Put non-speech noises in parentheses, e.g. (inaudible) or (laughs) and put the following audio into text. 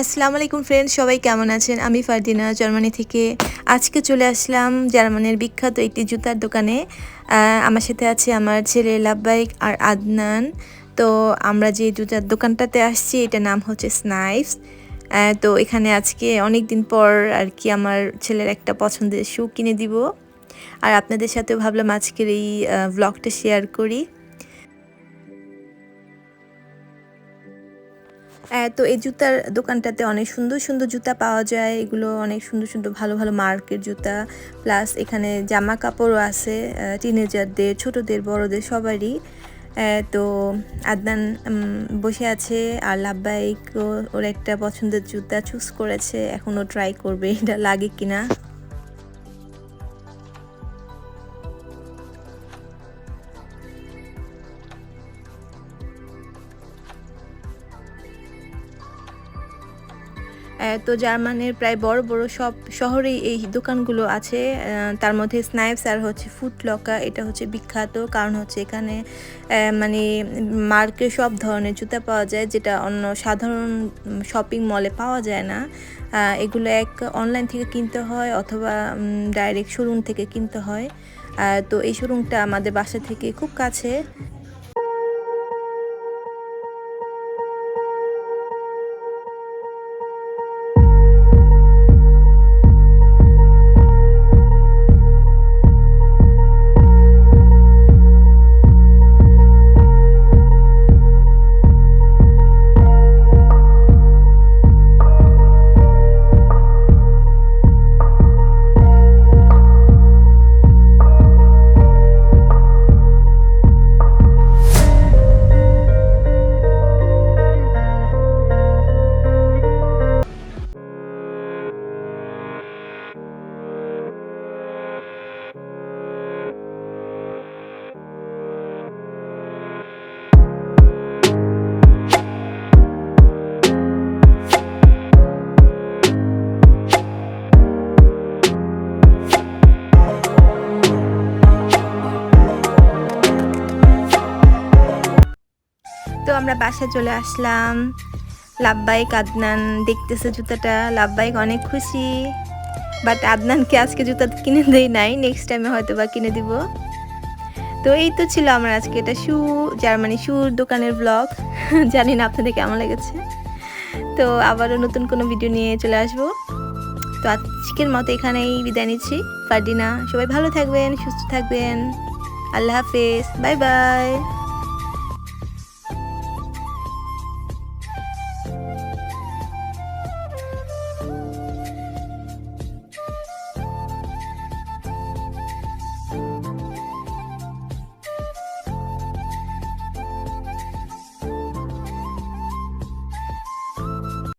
আসসালামু আলাইকুম ফ্রেন্ডস সবাই কেমন আছেন? আমি ফারদিনা, জার্মানি থেকে। আজকে চলে আসলাম জার্মানির বিখ্যাত একটি জুতার দোকানে। আমার সাথে আছে আমার ছেলে লাভবাইক আর আদনান। তো আমরা যে জুতার দোকানটাতে আসছি, এটার নাম হচ্ছে স্নাইফস তো এখানে আজকে অনেক দিন পর আর কি আমার ছেলের একটা পছন্দের শু কিনে দিব। আর আপনাদের সাথেও ভাবলাম আজকের এই ব্লগটা শেয়ার করি। তো এই জুতার দোকানটাতে অনেক সুন্দর সুন্দর জুতা পাওয়া যায়। এগুলো অনেক সুন্দর সুন্দর ভালো ভালো মার্কের জুতা। প্লাস এখানে জামা কাপড়ও আছে টিনেজারদের ছোটদের, বড়দের সবারই। তো আদনান বসে আছে আর লাভবাইক ওর একটা পছন্দের জুতা চুজ করেছে। এখনও ট্রাই করবে এটা লাগে কিনা। তো জার্মানির প্রায় বড় বড় সব শহরেই এই দোকানগুলো আছে। তার মধ্যে স্নাইপস আর হচ্ছে ফুট লকা এটা হচ্ছে বিখ্যাত। কারণ হচ্ছে এখানে মানে মার্কে সব ধরনের জুতা পাওয়া যায়, যেটা অন্য সাধারণ শপিং মলে পাওয়া যায় না। এগুলো এক অনলাইন থেকে কিনতে হয় অথবা ডাইরেক্ট শোরুম থেকে কিনতে হয়। তো এই শোরুমটা আমাদের বাসা থেকে খুব কাছে। আমরা বাসায় চলে আসলাম। লাভবাইক আদনান দেখতেছে জুতাটা। লাভবাইক অনেক খুশি। বাট আদনানকে আজকে জুতা কিনে দেই নাই। নেক্সট টাইমে হয়তো বা কিনে দিব। তো এই তো ছিল আমার আজকে এটা শু, জার্মানি শুর দোকানের ব্লগ (laughs) জানি না আপনাদের কেমন লেগেছে। তো আবারও নতুন কোনো ভিডিও নিয়ে চলে আসব। তো আজকের মতো এখানেই বিদায় নিচ্ছি। ফার্দিনা, সবাই ভালো থাকবেন, সুস্থ থাকবেন। আল্লাহ হাফেজ। Bye bye.